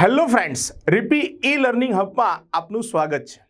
Hello friends, રિપી e learning હબમાં આપનું સ્વાગત છે.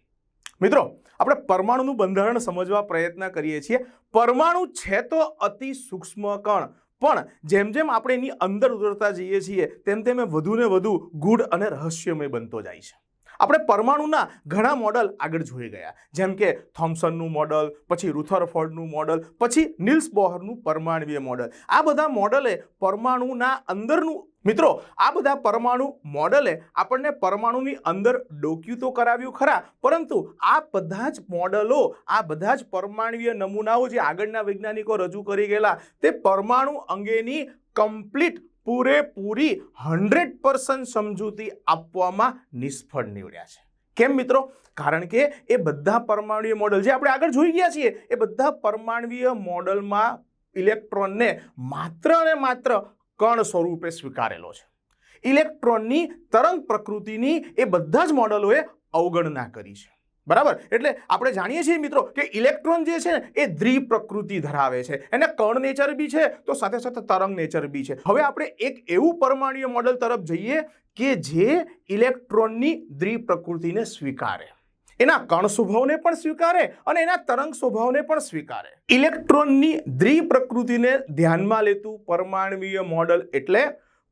મિત્રો, આપણે પરમાણુનું બંધારણ સમજવા પ્રયત્ન કરીએ છીએ. પરમાણુ છે તો અતિ સૂક્ષ્મ કણ, પણ જેમ જેમ આપણે એની અંદર ઉતરતા જઈએ છીએ, તેમ તેમ એ વધુને વધુ ગૂઢ અને રહસ્યમય બનતો જાય છે. આપણે પરમાણુના ઘણા મોડલ આગળ જોઈ ગયા. જેમ કે થોમ્સનનું મોડલ, પછી રૂથરફોર્ડનું મોડલ, પછી નિલ્સ બોહરનું પરમાણુય મોડલ. આ બધા મોડલે પરમાણુના અંદરનું મિત્રો, આ બધા પરમાણુ મોડલે આપણને પરમાણુની અંદર ડોક્યું તો કરાવ્યું ખરા, પરંતુ આ બધા જ મોડલો, આ બધા જ પરમાણુય નમૂનાઓ જે આગળના વૈજ્ઞાનિકો રજૂ કરી ગયેલા, તે પરમાણુ અંગેની કમ્પ્લીટ પૂરેપૂરી, હંડ્રેડ પર્સન્ટ સમજૂતી આપવામાં નિષ્ફળ નીવડ્યા છે. કેમ મિત્રો? કારણ કે એ બધા પરમાણુય મોડલ જે આપણે આગળ જોઈ ગયા છીએ, એ બધા પરમાણુય મોડલમાં ઇલેક્ટ્રોનને માત્ર ને માત્ર કણ સ્વરૂપે સ્વીકારેલો છે. ઇલેક્ટ્રોનની તરંગ પ્રકૃતિની એ બધા જ મોડલોએ અવગણના કરી છે. બરાબર? એટલે આપણે જાણીએ છીએ મિત્રો કે ઇલેક્ટ્રોન જે છે ને, એ દ્વિપ્રકૃતિ ધરાવે છે. એને કણ નેચર બી છે, તો સાથે સાથે તરંગ નેચર બી છે. હવે આપણે એક એવું પરમાણુય મોડલ તરફ જઈએ કે જે ઇલેક્ટ્રોનની દ્વિપ્રકૃતિને સ્વીકારે. એના કણ સ્વભાવને પણ સ્વીકારે અને એના તરંગ સ્વભાવને પણ સ્વીકારે. ઇલેક્ટ્રોનની દ્વિપ્રકૃતિને ધ્યાનમાં લેતું પરમાણવીય મોડલ એટલે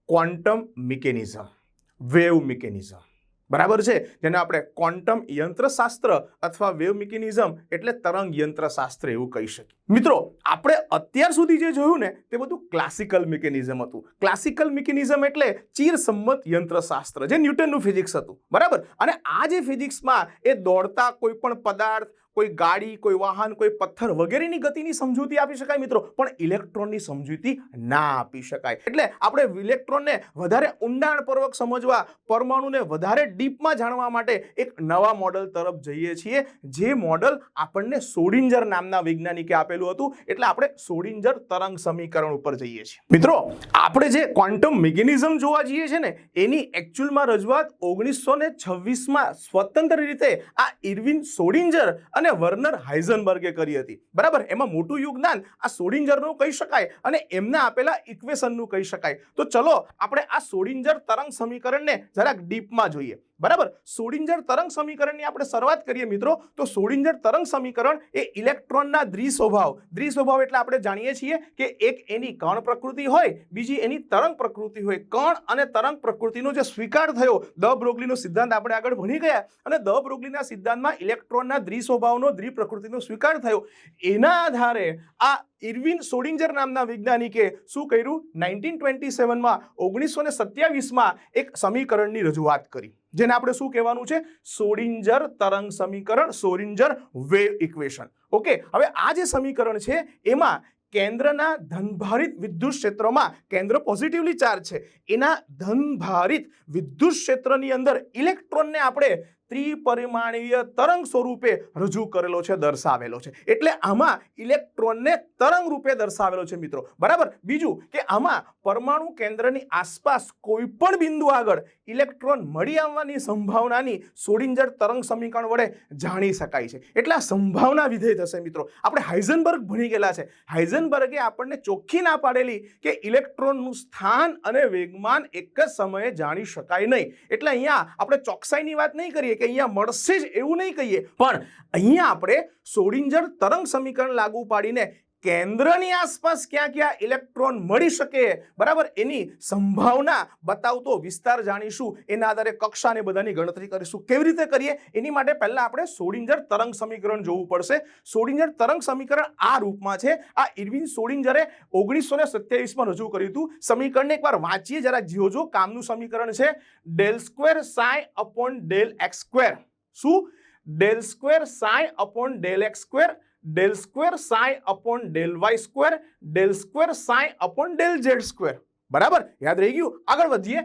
ક્વોન્ટમ મિકેનિઝમ, વેવ મિકેનિઝમ. બરાબર છે? જેને આપણે ક્વોન્ટમ યંત્રશાસ્ત્ર અથવા વેવ મિકેનિઝમ એટલે તરંગ યંત્રશાસ્ત્ર એવું કહી શકીએ. મિત્રો, આપણે અત્યાર સુધી જે જોયું ને, તે બધું ક્લાસિકલ મિકેનિઝમ હતું. ક્લાસિકલ મિકેનિઝમ એટલે ચીરસંમત યંત્રશાસ્ત્ર, જે ન્યૂટનનું ફિઝિક્સ હતું. બરાબર? અને આ જે ફિઝિક્સમાં એ દોડતા કોઈ પણ પદાર્થ કોઈ ગાડી, કોઈ વાહન, કોઈ પથ્થર વગેરેની ગતિની સમજૂતી આપી શકાય મિત્રો, પણ ઇલેક્ટ્રોનની સમજૂતી ના આપી શકાય. એટલે આપણે ઇલેક્ટ્રોનને વધારે ઊંડાણપૂર્વક સમજવા, પરમાણુને વધારે ડીપમાં જાણવા માટે એક નવા મોડલ તરફ જઈએ છીએ. જે મોડલ આપણને સોડિંજર નામના વૈજ્ઞાનિકે આપેલું હતું. એટલે આપણે સોડિંજર તરંગ સમીકરણ ઉપર જઈએ છીએ. મિત્રો, આપણે જે ક્વોન્ટમ મિકેનિઝમ જોવા જઈએ છીએ ને, એની એકચ્યુઅલમાં રજૂઆત ઓગણીસો ને છવ્વીસમાં સ્વતંત્ર રીતે આ ઇરવિન સોડિંજર અને વર્નર હાઇઝનબર્ગે કરી હતી. બરાબર? એમાં મોટું યોગદાન આ સોડિંજરનું કહી શકાય અને એમના આપેલા ઇક્વેશનનું કહી શકાય. તો ચલો, આપણે આ સોડિંજર તરંગ સમીકરણને જરાક ડીપમાં જોઈએ. બરાબર? સોડિંજર તરંગ સમીકરણની આપણે શરૂઆત કરીએ મિત્રો. તો સોડિંજર તરંગ સમીકરણ એ ઇલેક્ટ્રોનના દ્વિસ્વભાવ દ્વિસ્વભાવ એટલે આપણે જાણીએ છીએ કે એક એની કણ પ્રકૃતિ હોય, બીજી એની તરંગ પ્રકૃતિ હોય. કણ અને તરંગ પ્રકૃતિનો જે સ્વીકાર થયો, દ બ્રોગલીનો સિદ્ધાંત આપણે આગળ ભણી ગયા. અને દ બ્રોગલીના સિદ્ધાંતમાં ઇલેક્ટ્રોનના દ્વિસ્વભાવનો દ્વિપ્રકૃતિનો સ્વીકાર થયો. એના આધારે આ ઇરવિન સોડિંજર નામના વૈજ્ઞાનિકે શું કર્યું? નાઇન્ટીન ટ્વેન્ટી સેવનમાં, ઓગણીસો ને સત્યાવીસમાં એક સમીકરણની રજૂઆત કરી. જેને આપણે શું કહેવાનું છે? સોડિંજર તરંગ સમીકરણ સોરિંજર વેવ ઇક્વેશન. ઓકે, હવે આ જે સમીકરણ છે, એમાં કેન્દ્રના ધનભારિત વિદ્યુત ક્ષેત્રમાં કેન્દ્ર પોઝિટિવલી ચાર્જ છે. એના ધનભારિત વિદ્યુત ક્ષેત્રની અંદર ઇલેક્ટ્રોનને આપણે ત્રિપરિમાણીય તરંગ સ્વરૂપે રજૂ કરેલો છે, દર્શાવેલો છે. એટલે આમાં ઇલેક્ટ્રોનને તરંગ રૂપે દર્શાવેલો છે મિત્રો. બરાબર? બીજું કે આમાં પરમાણુ કેન્દ્રની આસપાસ કોઈ પણ બિંદુ આગળ ઇલેક્ટ્રોન મળી આવવાની સંભાવનાની સોડિંજર તરંગ સમીકરણ વડે જાણી શકાય છે. એટલે આ સંભાવના વિધેય થશે મિત્રો. આપણે હાઇઝનબર્ગ ભણી ગયેલા છે. હાઇઝનબર્ગે આપણને ચોખ્ખી ના પાડેલી કે ઇલેક્ટ્રોનનું સ્થાન અને વેગમાન એક જ સમયે જાણી શકાય નહીં. એટલે અહીંયા આપણે ચોકસાઈની વાત નહીં કરીએ કે અહીંયા મળશે જ એવું નહીં કહીએ. પણ અહીંયા આપણે સોડિંજર તરંગ સમીકરણ લાગુ પાડીને કેન્દ્રની આસપાસ ક્યાં ક્યાં ઇલેક્ટ્રોન મળી શકે, બરાબર? એની સંભાવના બતાવતો વિસ્તાર જાણીશું. એના આધારે કક્ષાને બધાની ગણતરી કરીશું. કેવી રીતે કરીએ? એની માટે પહેલાં આપણે સોડિંજર તરંગ સમીકરણ જોવું પડશે. સોડિંજર તરંગ સમીકરણ આ રૂપમાં છે. આ ઇરવિન સોડિંજરે ઓગણીસો ને સત્યાવીસમાં રજૂ કર્યું હતું. સમીકરણને એકવાર વાંચીએ જરા જોજો કામનું સમીકરણ છે. Del square psi upon del x square. શું? Del square psi upon del x square. Del square psi upon del y square del square psi upon del z square બરાબર? યાદ રહી ગયું? આગળ વધીએ.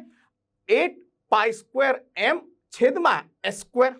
એટ પાઈ સ્ક્વેર એમ છેદમાં S square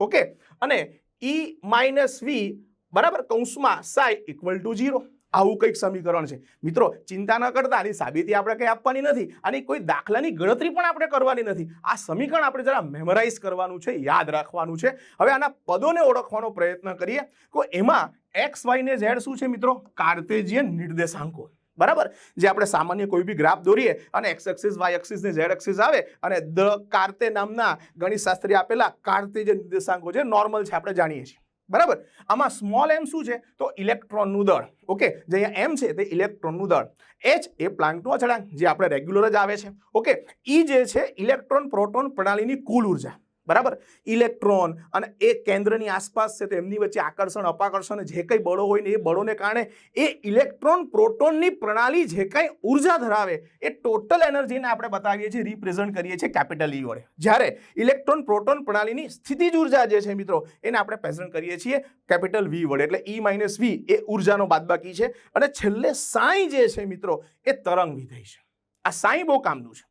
okay અને ઈ minus વી બરાબર? કૌંસમાં સાય ઇક્વલ ટુ ઝીરો આવું કંઈક સમીકરણ છે. મિત્રો, ચિંતા ન કરતા, આની સાબિતી આપણે કંઈ આપવાની નથી અને કોઈ દાખલાની ગણતરી પણ આપણે કરવાની નથી. આ સમીકરણ આપણે જરા મેમરાઇઝ કરવાનું છે, યાદ રાખવાનું છે. હવે આના પદોને ઓળખવાનો પ્રયત્ન કરીએ. તો એમાં એક્સ વાય ને ઝેડ શું છે મિત્રો? કાર્તેજિયન નિર્દેશાંકો. બરાબર? જે આપણે સામાન્ય કોઈ બી ગ્રાફ દોરીએ અને એક્સ એક્સિસ વાય એક્સિસ ને ઝેડ એક્સિસ આવે અને દ કાર્તે નામના ગણિતશાસ્ત્રી આપેલા કાર્તે નિર્દેશાંકો છે નોર્મલ છે, આપણે જાણીએ છીએ. બરાબર? આમાં સ્મોલ એમ શું છે? તો ઇલેક્ટ્રોનનું દળ. ઓકે? જે અહીંયા એમ છે, તે ઇલેક્ટ્રોનનું દળ. એચ એ પ્લાન્ટનું અચળાંક, જે આપણે રેગ્યુલર જ આવે છે. ઓકે? ઈ જે છે, ઇલેક્ટ્રોન પ્રોટોન પ્રણાલીની કુલ ઊર્જા. બરાબર? ઇલેક્ટ્રોન અને એ કેન્દ્રની આસપાસ છે તો એમની વચ્ચે આકર્ષણ, અપાકર્ષણ જે કંઈ બળો હોય ને એ બળોને કારણે એ ઇલેક્ટ્રોન પ્રોટોનની પ્રણાલી જે કંઈ ઊર્જા ધરાવે એ ટોટલ એનર્જીને આપણે બતાવીએ છીએ, રિપ્રેઝન્ટ કરીએ છીએ કેપિટલ ઈ વડે. જ્યારે ઇલેક્ટ્રોન પ્રોટોન પ્રણાલીની સ્થિતિજ ઊર્જા જે છે મિત્રો, એને આપણે પ્રેઝન્ટ કરીએ છીએ કેપિટલ વી વડે. એટલે ઈ માઇનસ વી એ ઉર્જાનો બાદબાકી છે અને છેલ્લે સાઈ જે છે મિત્રો, એ તરંગ વિધેય છે. આ સાઈ બહુ કામનું છે.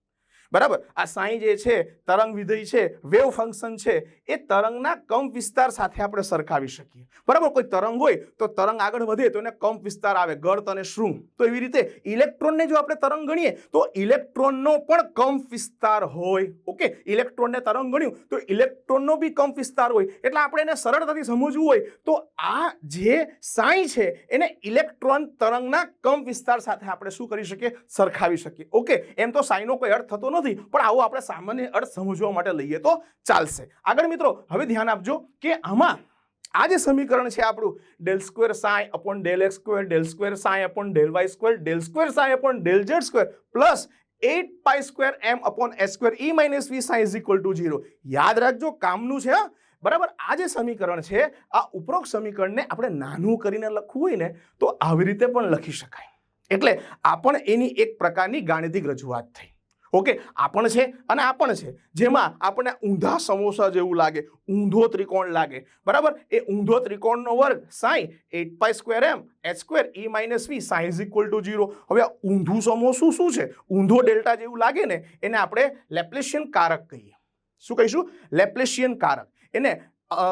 બરાબર? આ સાઈ જે છે, તરંગ વિધેય છે, વેવ ફંક્શન છે, એ તરંગના કંપ વિસ્તાર સાથે આપણે સરખાવી શકીએ. બરાબર? કોઈ તરંગ હોય તો તરંગ આગળ વધે તો એને કંપ વિસ્તાર આવે, ગર્ત અને શૃંગ. તો એવી રીતે ઇલેક્ટ્રોનને જો આપણે તરંગ ગણીએ તો ઇલેક્ટ્રોનનો પણ કંપ વિસ્તાર હોય. ઓકે? ઇલેક્ટ્રોનને તરંગ ગણ્યું તો ઇલેક્ટ્રોનનો બી કંપ વિસ્તાર હોય. એટલે આપણે એને સરળતાથી સમજવું હોય તો આ જે સાઈ છે, એને ઇલેક્ટ્રોન તરંગના કંપ વિસ્તાર સાથે આપણે શું કરી શકીએ? સરખાવી શકીએ. ઓકે? એમ તો સાઈનો કોઈ અર્થ થતો નથી પણ આવો આપણે સામાન્ય અર્થ સમજવા માટે લઈએ તો ચાલશે. આગળ મિત્રો, હવે ધ્યાન આપજો કે આમાં આ જે સમીકરણ છે આપણું, del square psi upon del x square, del square psi upon del y square, del square psi upon del z square, plus eight pi square m upon s square, E minus V psi is equal to zero. યાદ રાખજો કામનું છે બરાબર? આ જે સમીકરણ છે, આ ઉપરોક્ત સમીકરણને આપણે નાનું કરીને લખવું હોય ને, તો આવી રીતે પણ લખી શકાય. એટલે આ પણ એની એક પ્રકારની ગાણિતિક રજૂઆત થઈ. ઓકે, આ પણ છે અને આ પણ છે. જેમાં આપણને ઊંધા સમોસા જેવું લાગે, ઊંધો ત્રિકોણ લાગે. બરાબર? એ ઊંધો ત્રિકોણનો વર્ગ psi eight pi square m, h square E minus V science equal to zero. હવે ઊંધું સમોસું શું છે? ઊંધો ડેલ્ટા જેવું લાગે ને, એને આપણે લેપ્લેશિયન કારક કહીએ. શું કહીશું? લેપ્લેશિયન કારક. એને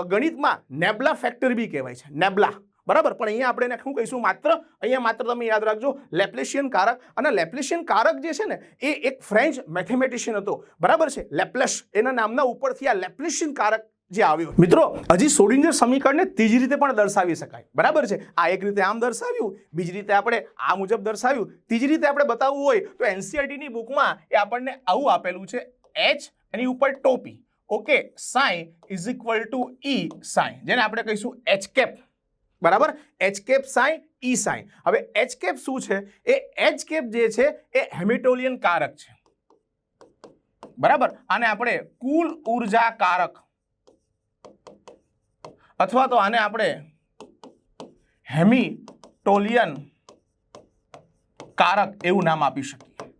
ગણિતમાં નેબલા ફેક્ટર બી કહેવાય છે. નેબલા. બરાબર? પણ અહીંયા આપણે એને શું કહીશું? માત્ર, અહીંયા માત્ર તમે યાદ રાખજો, લેપ્લેશિયન કારક અને લેપ્લેશિયન કારક જે છે ને, એ એક ફ્રેન્ચ મેથેમેટિશિયન હતો. બરાબર છે? લેપ્લસ એના નામના ઉપરથી આ લેપ્લેશિયન કારક જે આવ્યો. મિત્રો, હજી સોડિંજર સમીકરણને ત્રીજી રીતે પણ દર્શાવી શકાય. બરાબર છે? આ એક રીતે આમ દર્શાવ્યું, બીજી રીતે આપણે આ મુજબ દર્શાવ્યું. ત્રીજી રીતે આપણે બતાવવું હોય તો એનસીઆરટીની બુકમાં એ આપણને આવું આપેલું છે એચ એની ઉપર ટોપી. Okay? Psi is equal to e E psi જેને આપણે કહીશું એચ કેપ. બરાબર? એચકેપ સાઇન ઈ સાઇન હવે એચકેપ શું છે? એ એચકેપ જે છે, એ હેમિટોલિયન કારક છે. બરાબર? આને આપણે કુલ ઊર્જા કારક અથવા તો આને આપણે હેમિટોલિયન કારક એવું નામ આપી શકીએ.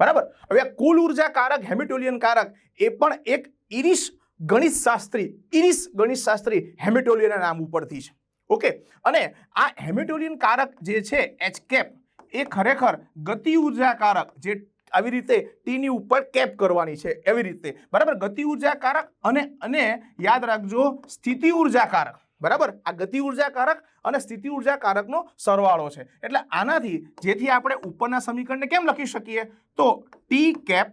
બરાબર? હવે આ કુલ ઊર્જા કારક, હેમિટોલિયન કારક, એ પણ એક ઇરિશ ગણિત શાસ્ત્રી ઇરિશ ગણિત શાસ્ત્રી હેમિટોલિયનના નામ ઉપરથી છે. ઓકે અને આ હેમિટોલિયન કારક જે છે એચ કેપ એ ખરેખર ગતિ ઊર્જા કારક જે આવી રીતે ટીની ઉપર કેપ કરવાની છે, એવી રીતે. બરાબર? ગતિ ઊર્જા કારક અને અને યાદ રાખજો, સ્થિતિ ઊર્જા કારક. બરાબર? આ ગતિ ઊર્જા કારક અને સ્થિતિ ઊર્જા કારકનો સરવાળો છે. એટલે આનાથી જેથી આપણે ઉપરના સમીકરણને કેમ લખી શકીએ? તો ટી કેપ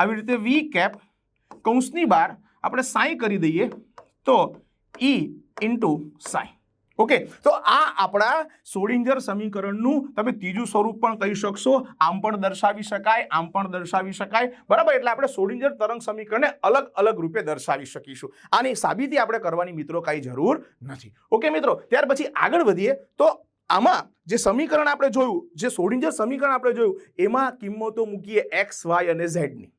આવી રીતે વી કેપ કૌંસની બહાર આપણે સાઈ કરી દઈએ. તો ઈ ઇન્ટુ સાઈ ઓકે તો આ આપણા સોડિંજર સમીકરણનું તમે ત્રીજું સ્વરૂપ પણ કહી શકશો. આમ પણ દર્શાવી શકાય, આમ પણ દર્શાવી શકાય. બરાબર? એટલે આપણે સોડિંજર તરંગ સમીકરણને અલગ અલગ રૂપે દર્શાવી શકીશું. આની સાબિતી આપણે કરવાની મિત્રો કાંઈ જરૂર નથી. ઓકે મિત્રો? ત્યાર પછી આગળ વધીએ. તો આમાં જે સમીકરણ આપણે જોયું, જે સોડિંજર સમીકરણ આપણે જોયું, એમાં કિંમતો મૂકીએ એક્સ વાય અને ઝેડની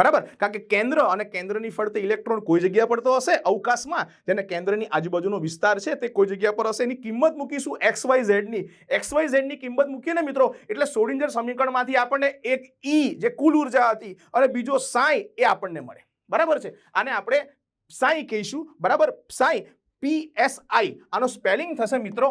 બરાબર? કારણ કે કેન્દ્ર અને કેન્દ્રની ફરતે ઇલેક્ટ્રોન કોઈ જગ્યા પર તો હશે, અવકાશમાં. જેને કેન્દ્રની આજુબાજુનો વિસ્તાર છે તે કોઈ જગ્યા પર હશે. એની કિંમત મૂકીશું એક્સ વાય ઝેડની એક્સ વાય ઝેડની કિંમત મૂકીએ મિત્રો, એટલે સોડિંજર સમીકરણમાંથી આપણને એક ઈ જે કુલ ઊર્જા હતી, અને બીજો સાઈ એ આપણને મળે. બરાબર છે? આને આપણે સાઈ કહીશું. બરાબર? સાઈ પી એસ આઈ આનો સ્પેલિંગ થશે મિત્રો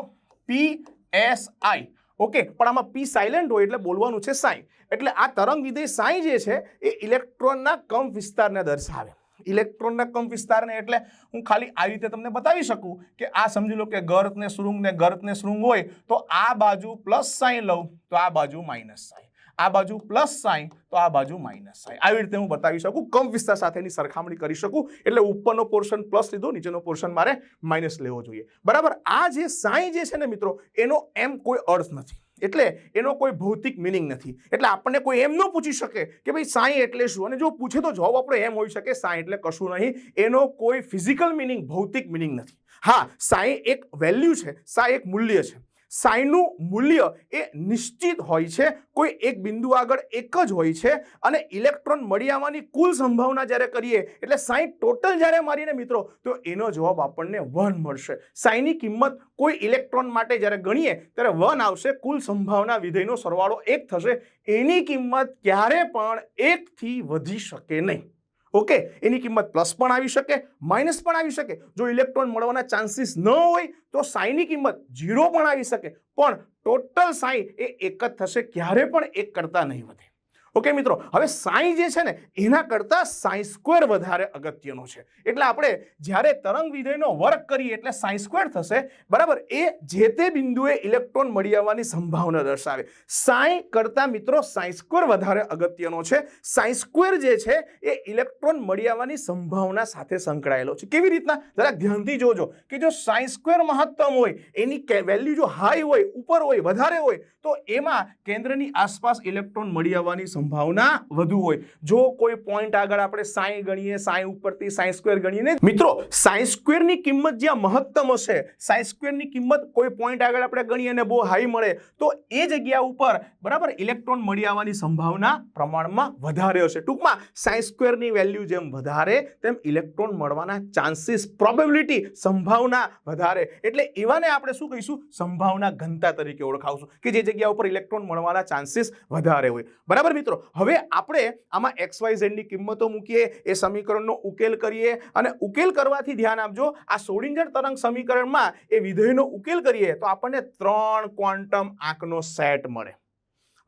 પી એસ આઈ ઓકે, પણ આમાં પી સાયલેન્ટ હોય એટલે બોલવાનું છે સાઈ એટલે આ તરંગ વિધેય સાઈ જે છે, એ ઇલેક્ટ્રોનના કમ વિસ્તારને દર્શાવે. ઇલેક્ટ્રોનના કમ વિસ્તારને એટલે હું ખાલી આ રીતે તમને બતાવી શકું કે આ સમજી લો કે ગર્ત ને શૃંગ ને ગર્ત ને શૃંગ હોય, તો આ બાજુ પ્લસ સાઈન લઉં, તો આ બાજુ માઇનસ સાઈ આ બાજુ પ્લસ સાઈન તો આ બાજુ માઇનસ સાઈન આવી રીતે હું બતાવી શકું કંપ વિસ્તાર સાથેની સરખામણી કરી શકું, એટલે ઉપરનો પોર્શન પ્લસ લીધો, નીચેનો પોર્શન મારે માઇનસ લેવો જોઈએ. બરાબર? આ જે સાઈ જે છે ને મિત્રો, એનો એમ કોઈ અર્થ નથી. એટલે એનો કોઈ ભૌતિક મિનિંગ નથી. એટલે આપણને કોઈ એમ ન પૂછી શકે કે ભાઈ સાઈ એટલે શું? અને જો પૂછે તો જવાબ આપણો એમ હોઈ શકે સાઈ એટલે કશું નહીં. એનો કોઈ ફિઝિકલ મિનિંગ ભૌતિક મિનિંગ નથી. હા સાઈ એક વેલ્યુ છે સાઈ એક મૂલ્ય છે. સાઈનું મૂલ્ય એ નિશ્ચિત હોય છે. કોઈ એક બિંદુ આગળ એક જ હોય છે અને ઇલેક્ટ્રોન મળી આવવાની કુલ સંભાવના જ્યારે કરીએ, એટલે સાઈન ટોટલ જ્યારે મારીને મિત્રો, તો એનો જવાબ આપણને વન મળશે. સાઈની કિંમત કોઈ ઇલેક્ટ્રોન માટે જ્યારે ગણીએ, ત્યારે વન આવશે. કુલ સંભાવના વિધેયનો સરવાળો એક થશે. એની કિંમત ક્યારે પણ એકથી વધી શકે નહીં. ઓકે, એની કિંમત પ્લસ પણ આવી શકે, માઇનસ પણ આવી શકે. જો ઇલેક્ટ્રોન મળવાના ચાન્સીસ ન હોય, તો સાઈની કિંમત ઝીરો પણ આવી શકે. પણ ટોટલ સાઈ એ એક જ થશે, ક્યારે પણ એક કરતાં નહીં વધે. ઓકે મિત્રો, હવે સાઈ જે છે ને, એના કરતાં સાઈ સ્ક્વેર વધારે અગત્યનો છે. એટલે આપણે જ્યારે તરંગ વિધેયનો વર્ક કરીએ એટલે સાઈ સ્ક્વેર થશે, બરાબર? એ જે તે બિંદુએ ઇલેક્ટ્રોન મળી આવવાની સંભાવના દર્શાવે. સાઈ કરતાં મિત્રો, સાઈ સ્ક્વેર વધારે અગત્યનો છે. સાઈ સ્ક્વેર જે છે, એ ઇલેક્ટ્રોન મળી આવવાની સંભાવના સાથે સંકળાયેલો છે. કેવી રીતના? જરાક ધ્યાનથી જોજો કે જો સાઈ સ્ક્વેર મહત્તમ હોય, એની વેલ્યુ જો હાઈ હોય, ઉપર હોય, વધારે હોય, તો એમાં કેન્દ્રની આસપાસ ઇલેક્ટ્રોન મળી આવવાની સંભાવના વધુ હોય. જો કોઈ પોઈન્ટ આગળ આપણે સાઈ ગણીએ, સાઈ ઉપરથી સાઈ સ્ક્વેર ગણીએ મિત્રો, સાઈ સ્ક્વેરની કિંમત જ્યાં મહત્તમ હશે, સાઈ સ્ક્વેરની કિંમત કોઈ પોઈન્ટ આગળ આપણે ગણીએ અને બહુ હાઈ મળે, તો એ જગ્યા ઉપર બરાબર ઇલેક્ટ્રોન મળી આવવાની સંભાવના પ્રમાણમાં વધારે હશે. ટૂંકમાં, સાઈ સ્ક્વેરની વેલ્યુ જેમ વધારે, તેમ ઇલેક્ટ્રોન મળવાના ચાન્સીસ પ્રોબેબિલિટી સંભાવના વધારે. એટલે એવાને આપણે શું કહીશું? સંભાવના ઘનતા તરીકે ઓળખાવશું, કે જે જગ્યા ઉપર ઇલેક્ટ્રોન મળવાના ચાન્સીસ વધારે હોય. બરાબર મિત્રો? હવે આપણે આમાં એક્સ વાય ઝેડની કિંમતો મૂકીએ, એ સમીકરણનો ઉકેલ કરીએ અને ઉકેલ કરવાથી ધ્યાન આપજો, આ સોડિંજર તરંગ સમીકરણમાં એ વિધેયનો ઉકેલ કરીએ તો આપણને ત્રણ ક્વોન્ટમ આંકનો સેટ મળે.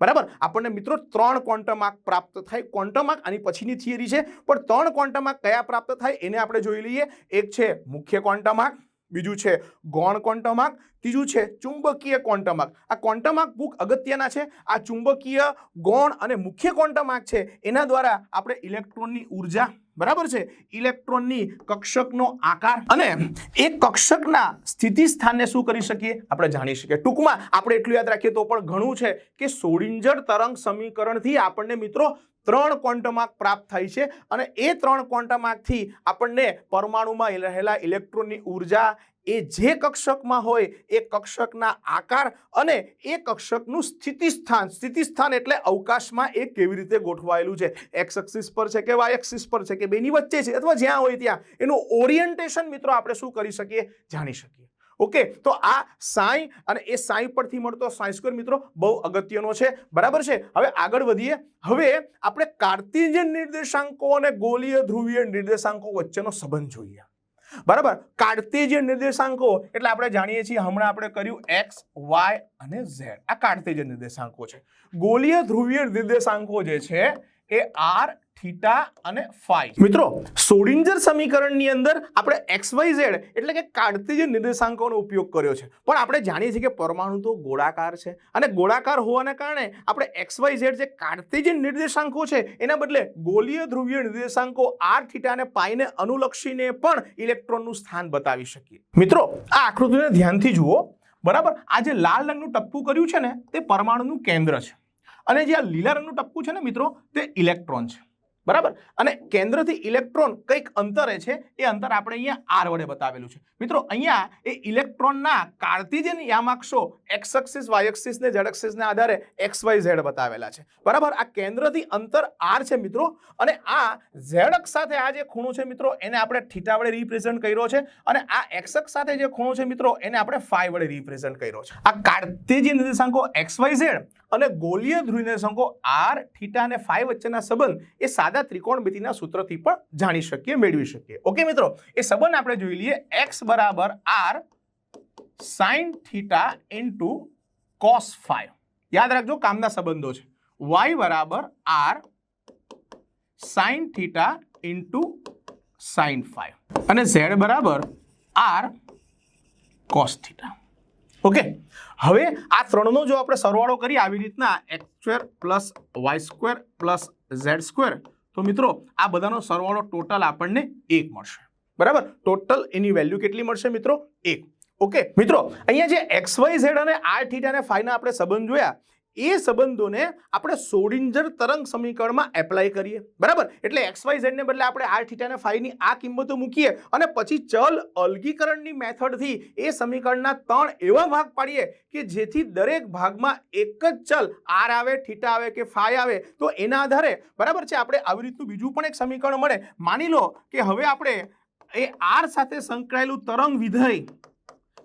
બરાબર? આપણને મિત્રો ત્રણ ક્વોન્ટમ આંક પ્રાપ્ત થાય, ક્વોન્ટમ આંક આની પછીની થિયરી છે, પણ ત્રણ ક્વોન્ટમ આંક કયા પ્રાપ્ત થાય એને આપણે જોઈ લઈએ. એક છે મુખ્ય ક્વોન્ટમ આંક બીજું છે ગૌણ ક્વોન્ટમાર્ક ત્રીજું છે ચુંબકીય ક્વોન્ટમાર્ક આ ક્વોન્ટમાર્ક બુક અગત્યના છે. આ ચુંબકીય ગૌણ અને મુખ્ય ક્વોન્ટમાર્ક છે. એના દ્વારા આપણે ઇલેક્ટ્રોનની ઊર્જા બરાબર છે? ઇલેક્ટ્રોનની કક્ષકનો આકાર. અને એ કક્ષકના સ્થિતિ સ્થાનને શું કરી શકીએ? આપણે જાણી શકીએ. ટૂંકમાં આપણે એટલું યાદ રાખીએ તો પણ ઘણું છે કે સોડિંજર તરંગ સમીકરણથી આપણને મિત્રો ત્રણ ક્વોન્ટમાર્ક પ્રાપ્ત થાય છે. અને એ ત્રણ ક્વોન્ટમાર્કથી આપણને પરમાણુમાં રહેલા ઇલેક્ટ્રોનની ઊર્જા એ જે કક્ષકમાં હોય એ કક્ષકના આકાર અને એ કક્ષકનું સ્થિતિ સ્થાન સ્થિતિ સ્થાન એટલે અવકાશમાં એ કેવી રીતે ગોઠવાયેલું છે? એક્સ એક્સિસ પર છે કે વાય એક્સિસ પર છે કે બેની વચ્ચે છે અથવા જ્યાં હોય ત્યાં. એનું ઓરિએન્ટેશન મિત્રો આપણે શું કરી શકીએ? જાણી શકીએ. ઓકે તો આ સાઈ અને એ સાઈ પરથી મળતો સાઈ મિત્રો બહુ અગત્યનો છે. બરાબર છે? હવે આગળ વધીએ. હવે આપણે કાર્તિજન નિર્દેશાંકો અને ગોલીય ધ્રુવીય નિર્દેશાંકો વચ્ચેનો સંબંધ જોઈએ. બરાબર? કાર્ટેજિયન નિર્દેશાંકો, એટલે આપણે જાણીએ છીએ હમણાં આપણે કર્યું એક્સ, વાય અને ઝેડ. આ કાર્ટેજિયન નિર્દેશાંકો છે. ગોલીય ધ્રુવીય નિર્દેશાંકો જે છે એ આર, થીટા અને ફાઈ. મિત્રો સોડિંજર સમીકરણની અંદર આપણે એક્સ વાય ઝેડ એટલે કે કાર્ટેજિયન નિર્દેશાંકોનો ઉપયોગ કર્યો છે. પણ આપણે જાણીએ છીએ કે પરમાણુ તો ગોળાકાર છે અને ગોળાકાર હોવાને કારણે આપણે એક્સ વાય ઝેડ જે કાર્ટેજિયન નિર્દેશાંકો છે, એના બદલે ગોલીય ધ્રુવીય નિર્દેશાંકો આર, થીટા અને પાઈને અનુલક્ષીને પણ ઇલેક્ટ્રોનનું સ્થાન બતાવી શકીએ. મિત્રો, આ આકૃતિને ધ્યાનથી જુઓ. બરાબર? આ જે લાલ રંગનું ટપકું કર્યું છે ને, તે પરમાણુનું કેન્દ્ર છે. અને જે આ લીલા રંગનું ટપકું છે ને મિત્રો, તે ઇલેક્ટ્રોન છે. બરાબર? અને કેન્દ્રથી ઇલેક્ટ્રોન કંઈક અંતરે છે, એ અંતર આપણે અહીંયા આર વડે બતાવેલું છે. મિત્રો, અહીંયા એ ઇલેક્ટ્રોનના કાર્તિજન યામાક્ષો એક્સ એક્સિસ વાય એક્સિસ ને ઝેડ એક્સિસને આધારે એક્સ વાય ઝેડ બતાવેલા છે. બરાબર? આ કેન્દ્રથી અંતર આર છે મિત્રો, અને આ ઝેડ અક્ષ સાથે આ જે ખૂણો છે મિત્રો, એને આપણે થીટા વડે રિપ્રેઝન્ટ કર્યો છે, અને આ એક્સ અક્ષ સાથે જે ખૂણો છે મિત્રો, એને આપણે ફાઈ વડે રિપ્રેઝન્ટ કર્યો છે. આ કાર્તેજિયન નિર્દેશાંકો એક્સ વાય ઝેડ અને ગોલીય ધ્રુવી સંકો આર થીટા અને ફાઈ વચ્ચેના સંબંધ એ સાદા ત્રિકોણમિતિના સૂત્રથી પણ જાણી શકીએ, મેળવી શકીએ. ઓકે મિત્રો, એ સંબંધ આપણે જોઈ લઈએ. એક્સ બરાબર r sine theta into cos phi યાદ રાખજો, કામના સંબંધો છે. વાય બરાબર r sine theta into sine phi અને ઝેડ બરાબર આર કોસ થીટા ઓકે? હવે આ ત્રણનો જો આપણે સરવાળો કરીએ આવી રીતના x square plus y square plus z square, તો મિત્રો આ બધાનો સરવાળો ટોટલ આપણને એક મળશે. બરાબર? ટોટલ એની વેલ્યુ કેટલી મળશે મિત્રો? એક. ઓકે? મિત્રો, અહીંયા જે એક્સ વાય ઝેડ અને આર થીટા અને ફાઈના આપણે સંબંધ જોયા એ સંબંધોને આપણે સોડિંજર તરંગ સમીકરણમાં એપ્લાય કરીએ. બરાબર? એટલે એક્સ વાય ઝેડને બદલે આપણે આર થીટા ફાઈની આ કિંમતો મૂકીએ અને પછી ચલ અલગીકરણની મેથડથી એ સમીકરણના ત્રણ એવા ભાગ પાડીએ કે જેથી દરેક ભાગમાં એક જ ચલ આર આવે થીટા આવે કે ફાઈ આવે, તો એના આધારે બરાબર છે? આપણે આવી રીતનું બીજું પણ એક સમીકરણ મળે. માની લો કે હવે આપણે એ આર સાથે સંકળાયેલું તરંગ વિધેય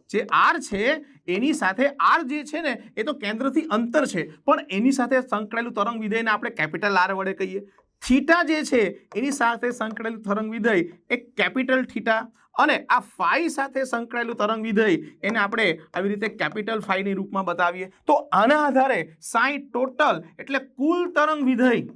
જે આર છે, એની સાથે આર જે છે ને, એ તો કેન્દ્રથી અંતર છે. પણ એની સાથે સંકળાયેલું તરંગ વિધેયને આપણે કેપિટલ આર વડે કહીએ. થીટા જે છે, એની સાથે સંકળાયેલું તરંગ વિધેય એ કેપિટલ થીટા. અને આ ફાઈ સાથે સંકળાયેલું તરંગ વિધેય એને આપણે આવી રીતે કેપિટલ ફાઈની રૂપમાં બતાવીએ. તો આના આધારે સાઈ ટોટલ એટલે કુલ તરંગ વિધેય.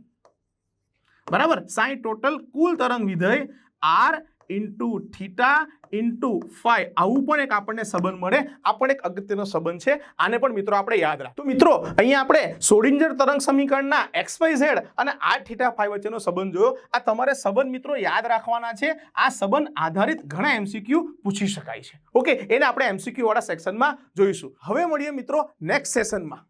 બરાબર? સાઈ ટોટલ કુલ તરંગ વિધેય r into theta into phi આવું પણ એક આપણને સંબંધ મળે. આ પણ એક અગત્યનો સંબંધ છે. આને પણ મિત્રો આપણે યાદ રાખ તો મિત્રો, અહીંયા આપણે સોડિંજર તરંગ સમીકરણના એક્સ ઝેડ અને આ થીટા ફાઈ વચ્ચેનો સંબંધ જોયો. આ તમારે સંબંધ મિત્રો યાદ રાખવાના છે. આ સંબંધ આધારિત ઘણા એમસીક્યુ પૂછી શકાય છે. ઓકે એને આપણે એમસીક્યુ વાળા સેક્શનમાં જોઈશું. હવે મળીએ મિત્રો નેક્સ્ટ સેશનમાં